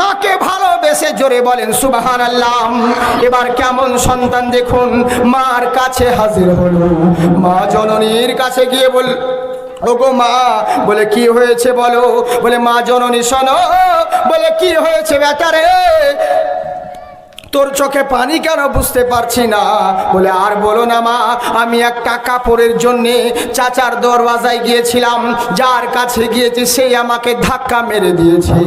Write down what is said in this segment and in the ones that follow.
মাকে ভালোবেসে জোরে বলেন সুবাহান আল্লাহ এবার কেমন সন্তান দেখুন, মার কাছে হাজির হল। মা জননীর কাছে গিয়ে বল, ওগো মা, বলে, কি হয়েছে বলো? বলে, মা জননী, শোনো। বলে, কি হয়েছে বেটারে তোর চোখে পানি কেন বুঝতে পারছি না? বলে, আর বলো না মা, আমি একটা কাপড়ের জন্যে চাচার দরওয়াজায় গিয়েছিলাম। যার কাছে গিয়েছি সেই আমাকে ধাক্কা মেরে দিয়েছে।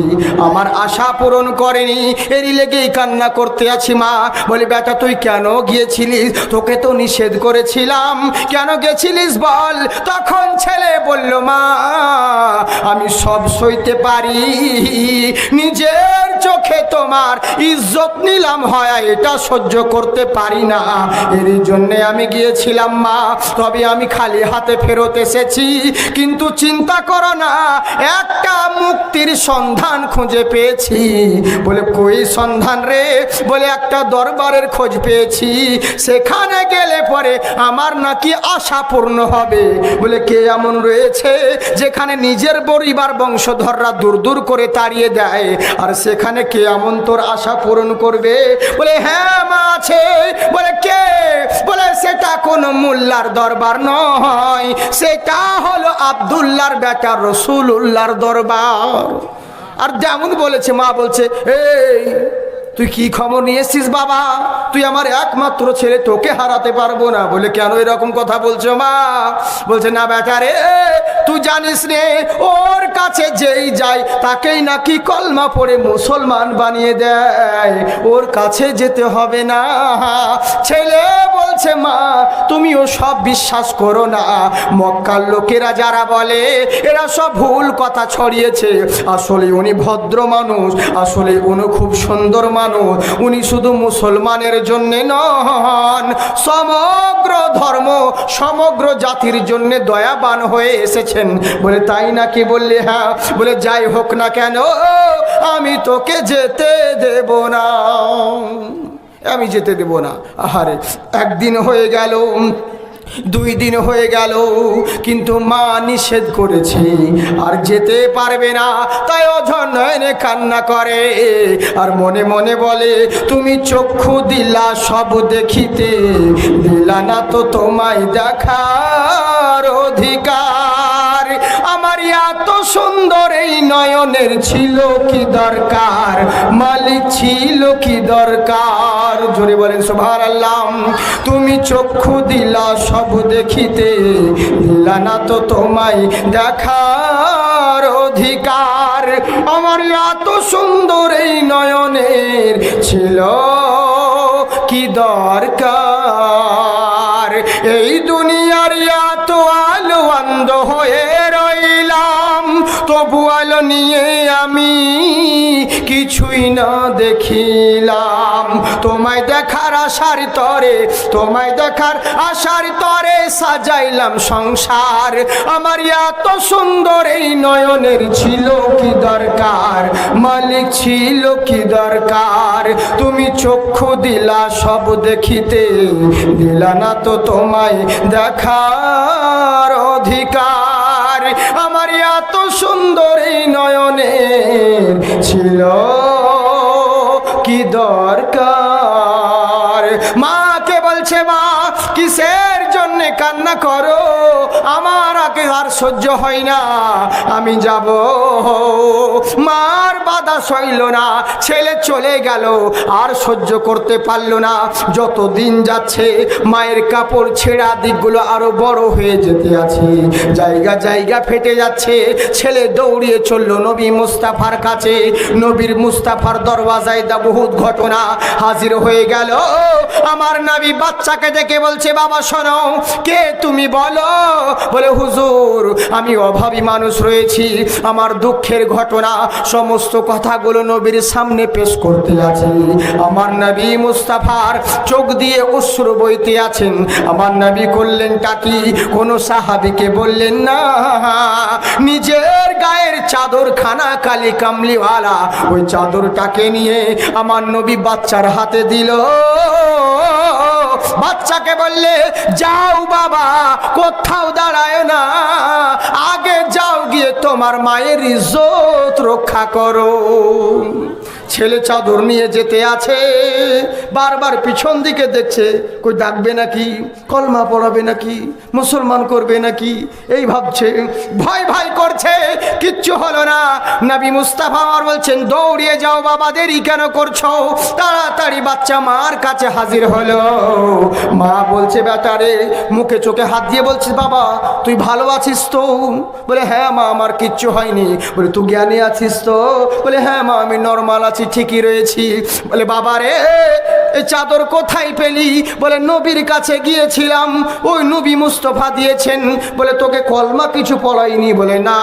আমার আশা পূরণ করেনি। এরই লেগেই কান্না করতে আছি মা। বলে, বেটা, তুই কেন গিয়েছিলিস? তোকে তো নিষেধ করেছিলাম। কেন গেছিলিস বল? তখন ছেলে বলল, মা, আমি সব সইতে পারি। নিজের চোখে তোমার ইজ্জত নিলাম হয় এটা সহ্য করতে পারি না। এর জন্যে আমি গিয়েছিলাম, মা। তবে আমি খালি হাতে ফেরত এসেছি। কিন্তু চিন্তা করো না, একটা মুক্তির সন্ধান খুঁজে পেয়েছি। বলে, কই সন্ধান রে? বলে, একটা দরবারের খোঁজ পেয়েছি। সেখানে গেলে পরে আমার নাকি আশা পূর্ণ হবে। বলে, কে এমন রয়েছে যেখানে নিজের পরিবার বংশধররা দূর দূর করে তাড়িয়ে দেয়? আর সেখানে কে এমন তোর আশা পূরণ করবে? বলে হ্যাঁ মা আছে। বলে, কে? বলে, সেটা কোনো মোল্লার দরবার নয়। সেটা হলো আবদুল্লার বেটা উল্লার দরবার। আর যেমন বলেছে, মা বলছে, এই তুই কি খবর নিয়ে এসছিস, বাবা? তুই আমার একমাত্র ছেলে, তোকে হারাতে পারব না। বলে, কেন এরকম কথা বলছো, মা? বলছে, না, বেটা রে, তুই জানিস রে ওর কাছে যেই যায় তাকেই নাকি কলমা পড়ে মুসলমান বানিয়ে দেয়। ওর কাছে যেতে হবে না। ছেলে বলছে, মা, তুমিও সব বিশ্বাস করো না। মক্কার লোকেরা যারা বলে, এরা সব ভুল কথা ছড়িয়েছে। আসলে উনি ভদ্র মানুষ, আসলে উনি খুব সুন্দর মানুষ। উনি শুধু মুসলমানের জন্য নন, সমগ্র ধর্ম, সমগ্র জাতির জন্য দয়াবান হয়ে এসেছেন। বলে, তাই নাকি? বললে হ্যাঁ। বলে, যাই হোক না কেন, আমি তোকে যেতে দেব না। আমি যেতে দেব না। আহারে, একদিন হয়ে গেল, দুই দিন হয়ে গেল, কিন্তু মা নিষেধ করেছে। আর যেতে পারবে না, তাই অঝনয়নে কান্না করে। আর মনে মনে বলে, তুমি চক্ষু দিলা সব দেখিতে, দিলা না তো তোমায় দেখার অধিকার। সুন্দর এই নয়নের ছিল কি দরকার? মালিক ছিল কি দরকার? জোরে বলেন সোভার আল্লাহ তুমি চক্ষু দিলা সব দেখিতে, দিলা না তো তোমায় দেখার অধিকার। আমার এত সুন্দর এই নয়নের ছিল কি দরকার? তবু নিয়ে আমি কিছুই না দেখিলাম। তোমায় দেখার আশার তরে, তোমায় দেখার আশার তরে সাজাইলাম সংসার। আমার এত সুন্দর এই নয়নের ছিল কি দরকার? মালিক ছিল কি দরকার? তুমি চক্ষু দিলা, সব দেখিতে দিলা না তো তোমায় দেখার অধিকার। সুন্দর এই নয়নের ছিল কি দরকার? মাকে বলছে, মা, কিসের জন্য কান্না করো? আমার আগে আর সহ্য হয় না। আমি যাব। মার বাধা সইল না, ছেলে চলে গেল, আর সহ্য করতে পারল না। যত দিন যাচ্ছে, মায়ের কাপড় ছেঁড়া দিকগুলো আরও বড় হয়ে যেতে আছে। জায়গা জায়গা ফেটে যাচ্ছে, ছেলে দৌড়িয়ে চলল নবী মুস্তাফার কাছে। নবীর মুস্তাফার দরওয়াজায় দা বহুত ঘটনা হাজির হয়ে গেল। আমার নাবি বাচ্চাকে দেখে বলছে, বাবা, শোনো, কে তুমি বলো? বলে, হুজুর, আমি অভাবী মানুষ রয়েছি। আমার দুঃখের ঘটনা, সমস্ত কথাগুলো নবীর সামনে পেশ করতে আছি। আমার নবী মুস্তাফার চোখ দিয়ে অশ্রু বইতে আছেন। আমার নবী করলেন টাকি কোনো সাহাবিকে বললেন না। নিজের গায়ের চাদর খানা কালি কামলিওয়ালা, ওই চাদরটাকে নিয়ে আমার নবী বাচ্চার হাতে দিল। বাচ্চাকে বললে, যাও বাবা, কোথাও দাঁড়ায় না। আগে যাও গিয়ে তোমার মায়ের ইজ্জত রক্ষা করো। ছেলে চাদর নিয়ে যেতে আছে। বারবার পিছন দিকে দেখছে, কই ডাকবে নাকি, কলমা পড়াবে নাকি, মুসলমান করবে নাকি, এই ভাবছে, ভয় ভয় করছে, কিচ্ছু হলো না। নবী মুস্তাফা আমার বলছেন, দৌড়িয়ে যাও বাবা, দেরি কেন করছ? তাড়াতাড়ি বাচ্চা মার কাছে হাজির হলো। মা বলছে বেটারে মুখে চোখে হাত দিয়ে বলছে বাবা, তুই ভালো আছিস তো? বলে হ্যাঁ মা, আমার কিচ্ছু হয়নি। বলে, তুই জ্ঞানী আছিস তো? বলে হ্যাঁ মা, আমি নর্মাল আছি। ঠিকই রয়েছি। বলে, বাবা রে চাদর কোথায় পেলি? বলে, নবীর কাছে গিয়েছিলাম। ওই নবী মুস্তফা দিয়েছেন। বলে, তোকে কলমা কিছু পড়াইনি? বলে, না।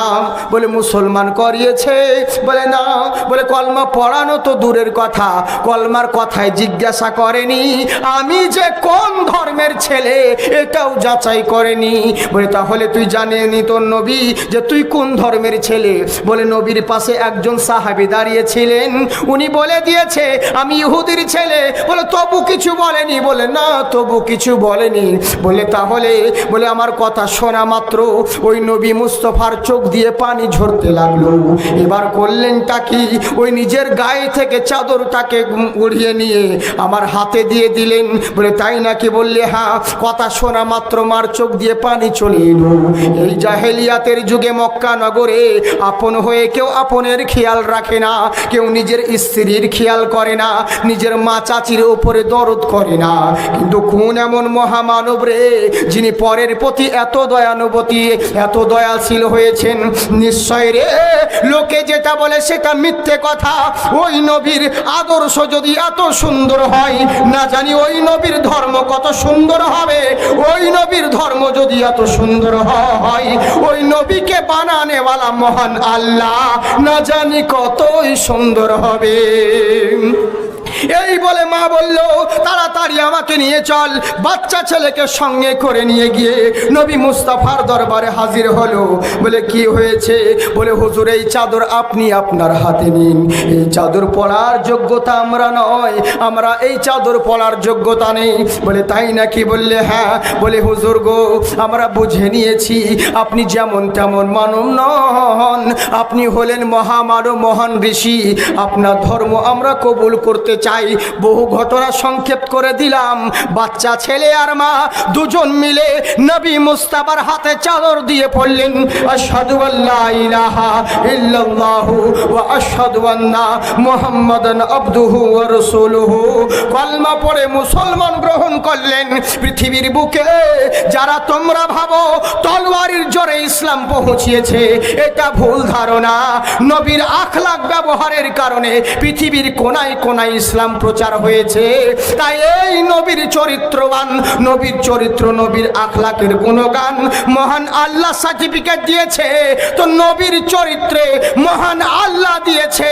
বলে, মুসলমান করিয়েছে। বলে, না। বলে, কলমা পড়ানো তো দূরের কথা। কলমার কথায় জিজ্ঞাসা করেনি। আমি যে কোন ধর্মের ছেলে, এটাও যাচাই করেনি। বলে, তাহলে তুই জানিনি তোর নবী যে তুই কোন ধর্মের ছেলে? বলে, নবীর পাশে একজন সাহাবি দাঁড়িয়েছিলেন উনি বলে দিয়েছে, আমি ইহুদির ছেলে। বলে, তবু কিছু বলেনি। বলে, না, তবু কিছু বলেনি। বলে, তাহলে, বলে, আমার কথা শোনা মাত্র। ওই নবী মুস্তফার চোখ দিয়ে পানি ঝরতে লাগল। এবার করলেনটা কি? ওই নিজের গায়ে থেকে চাদরটাকে উড়িয়ে নিয়ে আমার হাতে দিয়ে দিলেন। বলে, তাই নাকি? বললে হ্যাঁ কথা শোনা মাত্র। মার চোখ দিয়ে পানি চলে এলো। এই জাহেলিয়াতের যুগে মক্কা নগরে আপন হয়ে কেউ আপনের খেয়াল রাখে না। কেউ নিজের স্ত্রীর খেয়াল করে না, নিজের মা চাচির উপরে দরদ করে না। কিন্তু কোন এমন মহামানব রে, যিনি পরের প্রতি এত দয়ানুভূতি, এত দয়াশীল হয়েছেন। নিশ্চয় রে, লোকে যেটা বলে সেটা মিথ্যে কথা। ওই নবীর আদর্শ যদি এত সুন্দর হয়, না জানি ওই নবীর ধর্ম কত সুন্দর হবে। ওই নবীর ধর্ম যদি এত সুন্দর হয়, ওই নবীকে বানানেওয়ালা মহান আল্লাহ, না জানি কতই সুন্দর হবে। যাবে এই বলে মা বলল, তাড়াতাড়ি আমাকে নিয়ে চল। বাচ্চা ছেলেকে সঙ্গে করে নিয়ে গিয়ে নবী মুস্তাফার দরবারে হাজির হলো। বলে, কি হয়েছে? বলে, হুজুর, এই চাদর আপনি আপনার হাতে নিন। এই চাদর পড়ার যোগ্যতা আমরা নয়। আমরা এই চাদর পড়ার যোগ্যতা নেই। বলে, তাই নাকি? বললে হ্যাঁ। বলে, হুজুর গো, আমরা বুঝে নিয়েছি, আপনি যেমন তেমন মানব নন। আপনি হলেন মহামানব, মহান ঋষি। আপনার ধর্ম আমরা কবুল করতে চাই। বহু ঘটনা সংক্ষেপ করে দিলাম। বাচ্চা, ছেলে আর মা দুজন মিলে নবী মুস্তাবার হাতে চাদর দিয়ে পড়লেন। আল্লা ইলাহা ইল্লাল্লাহু ওয়া আশহাদু আন্না মুসলমান গ্রহণ করলেন। পৃথিবীর বুকে যারা তোমরা ভাবো, তলোয়ারির জোরে ইসলাম পৌঁছিয়েছে। এটা ভুল ধারণা। নবীর আখলাক ব্যবহারের কারণে পৃথিবীর কোনায় কোনায় ইসলাম প্রচার হয়েছে। তাই এই নবীর চরিত্রবান, নবীর চরিত্র, নবীর আখলাকের গুণগান মহান আল্লাহ সার্টিফিকেট দিয়েছে। তো নবীর চরিত্রে মহান আল্লাহ দিয়েছে।